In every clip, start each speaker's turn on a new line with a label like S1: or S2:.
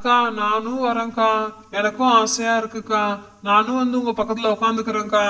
S1: அக்கா நானும் வரேன்க்கா. எனக்கும் ஆசையா இருக்குக்கா. நானும் வந்து உங்க பக்கத்துல உட்காந்துக்கிறேன்க்கா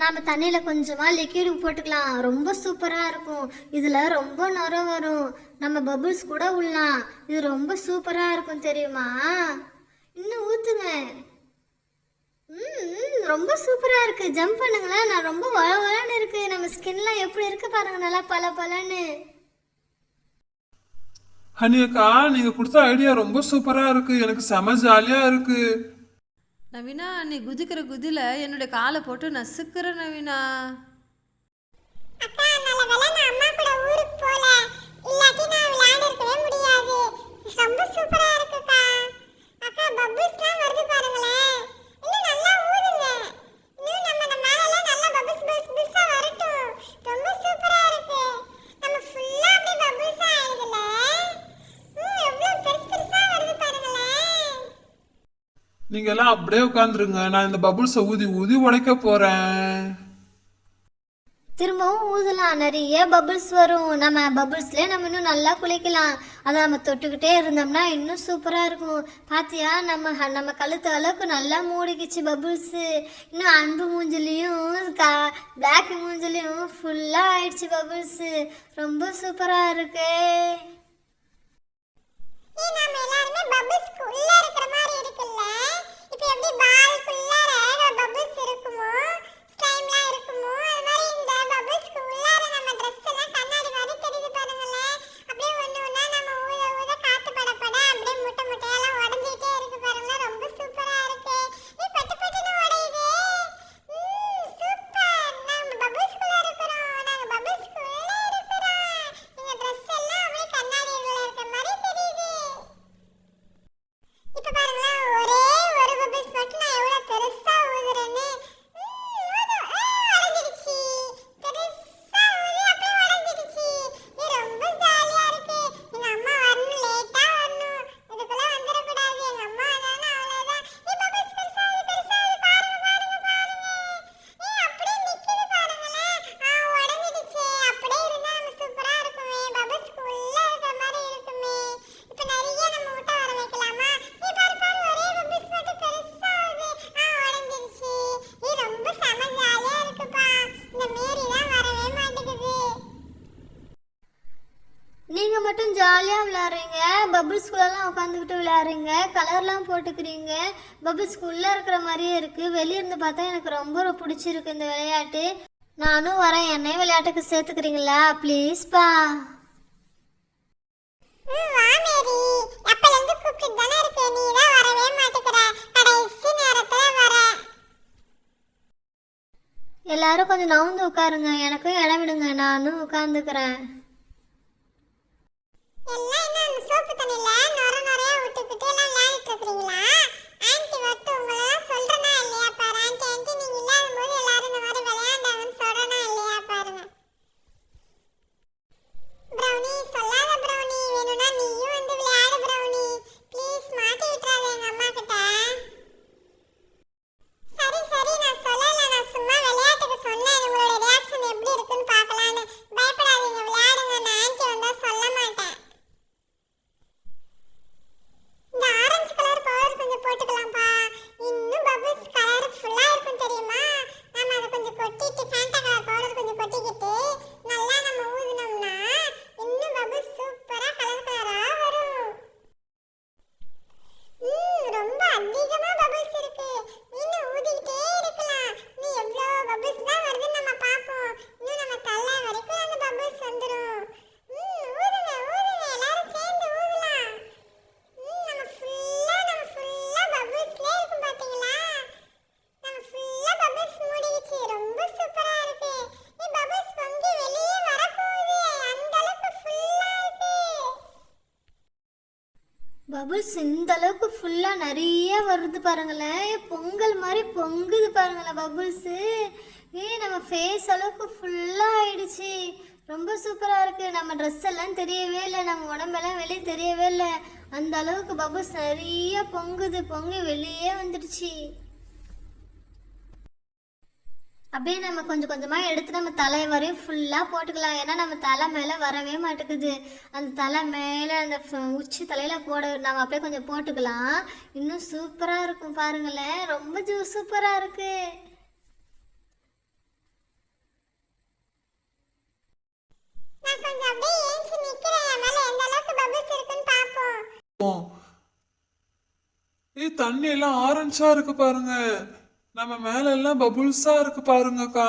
S2: நாம்
S3: தண்ணியில் கொஞ்சமாக லிக்விட் போட்டுக்கலாம். ரொம்ப சூப்பராக இருக்கும். இதில் ரொம்ப நுரம் வரும். நம்ம பபுள்ஸ் கூட உள்ளலாம் இது ரொம்ப சூப்பராக இருக்கும் தெரியுமா? இன்னும் ஊற்றுங்க ம் ரொம்ப சூப்பராக இருக்குது ஜம்ப் பண்ணுங்களேன். நான் ரொம்ப வள வளன்னு இருக்குது நம்ம ஸ்கின்லாம் எப்படி இருக்குது பாருங்கள் நல்லா பல பலன்னு
S1: ஹனியக்கா நீங்கள் கொடுத்த ஐடியா ரொம்ப சூப்பராக இருக்குது எனக்கு செம ஜாலியாக இருக்குது
S4: நவீனா நீ குதிக்கிற குதியில் என்னுடைய காலை போட்டு நசுக்கிற நவீனா.
S1: நீங்க எல்லாம் அப்படியே உட்காந்துருங்க நான் இந்த பபுள்ஸ் ஊதி ஊதி உடைக்க போறேன்.
S3: திரும்பவும் ஊதலாம். நிறைய பபுள்ஸ் வரும். நம்ம பபுள்ஸ்லேயே நம்ம இன்னும் நல்லா குளிக்கலாம். அதை நம்ம தொட்டுக்கிட்டே இருந்தோம்னா இன்னும் சூப்பராக இருக்கும். பார்த்தியா நம்ம நம்ம கழுத்து அளவுக்கு நல்லா மூடிக்கிச்சு பபுள்ஸு இன்னும் அன்பு மூஞ்சிலையும் க பிளாக் மூஞ்சிலையும் ஃபுல்லாக ஆயிடுச்சு பபுள்ஸு ரொம்ப சூப்பராக இருக்கு.
S2: மட்டும்
S3: ஜாலியாக விளாட்றீங்க பபுள் ஸ்கூலெல்லாம் உட்காந்துக்கிட்டு விளையாடுறீங்க. கலர்லாம் போட்டுக்கிறீங்க. பபுள்ஸ் உள்ளே இருக்கிற மாதிரியே இருக்குது வெளியேருந்து பார்த்தா எனக்கு ரொம்ப பிடிச்சிருக்கு இந்த விளையாட்டு. நானும் வரேன். என்னையும் விளையாட்டுக்கு சேர்த்துக்கிறீங்களா? ப்ளீஸ்ப்பா எல்லாரும் கொஞ்சம் நவுந்து உட்காருங்க. எனக்கும் இடம் விடுங்க. நானும் உட்காந்துக்கிறேன்
S2: பண்ணிடல
S3: பபுள்ஸ் இந்த அளவுக்கு ஃபுல்லாக நிறைய வருது பாருங்களேன். பொங்கல் மாதிரி பொங்குது பாருங்களேன் பபுள்ஸு. ஏ நம்ம ஃபேஸ் அளவுக்கு ஃபுல்லாக ஆயிடுச்சு. ரொம்ப சூப்பராக இருக்குது நம்ம ட்ரெஸ் எல்லாம் தெரியவே இல்லை. நம்ம உடம்பெல்லாம் வெளியே தெரியவே இல்லை. அந்த அளவுக்கு பபுள்ஸ் நிறைய பொங்குது. பொங்கி வெளியே வந்துடுச்சு. அப்படியே நம்ம கொஞ்சம் கொஞ்சமாக எடுத்து நம்ம தலை வரையும் ஃபுல்லாக போட்டுக்கலாம். ஏன்னா நம்ம தலை மேலே வரவே மாட்டேங்குது. அந்த தலை மேலே அந்த உச்சி தலையில் போட நம்ம அப்படியே கொஞ்சம் போட்டுக்கலாம். இன்னும் சூப்பராக இருக்கும் பாருங்களேன். ரொம்ப ஜூ சூப்பராக இருக்கு.
S1: நான் கொஞ்சம் அப்படியே ஏஞ்சி நிக்கிறேன். என் மேல எந்த அளவுக்கு பபிள்ஸ் இருக்குன்னு பாப்போம்
S2: ஏய் தண்ணி எல்லாம் ஆரஞ்சா இருக்கு பாருங்க. நம்ம மேல எல்லாம் பபுள்ஸா இருக்கு பாருங்கக்கா.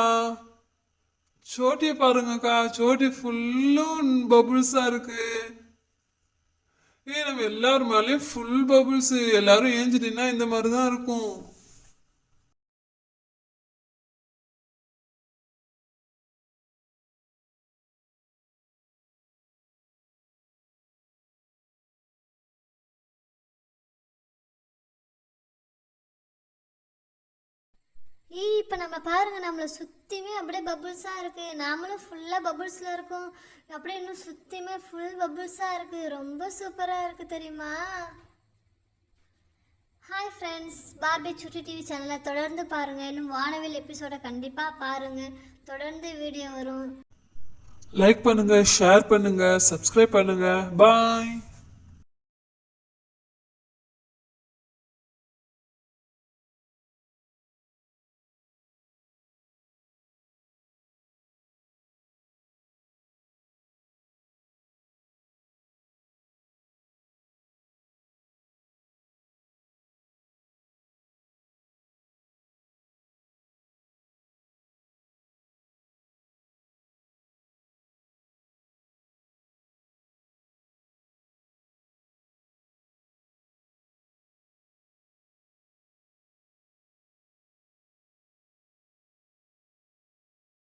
S2: சோட்டிய பாருங்கக்கா சோட்டி ஃபுல்லும் பபுள்ஸா இருக்கு. ஏய் நம்ம எல்லாரும் மேலேயும் ஃபுல் பபுள்ஸ் எல்லாரும் ஏஞ்சிட்டீங்கன்னா இந்த மாதிரி தான் இருக்கும்.
S3: இப்போ நம்ம பாருங்க நம்மளை சுற்றியுமே அப்படியே பபுள்ஸாக இருக்குது நாமளும் ஃபுல்லாக பபுள்ஸில் இருக்கோம். அப்படியே இன்னும் சுற்றியுமே ஃபுல் பபுள்ஸாக இருக்குது ரொம்ப சூப்பராக இருக்குது தெரியுமா? Hi friends Barbie Chutti TV சேனலை தொடர்ந்து பாருங்கள் இன்னும் வானவில் எபிசோடை கண்டிப்பாக பாருங்கள் தொடர்ந்து வீடியோ வரும்.
S2: லைக் பண்ணுங்கள் ஷேர் பண்ணுங்கள் சப்ஸ்கிரைப் பண்ணுங்கள் பாய்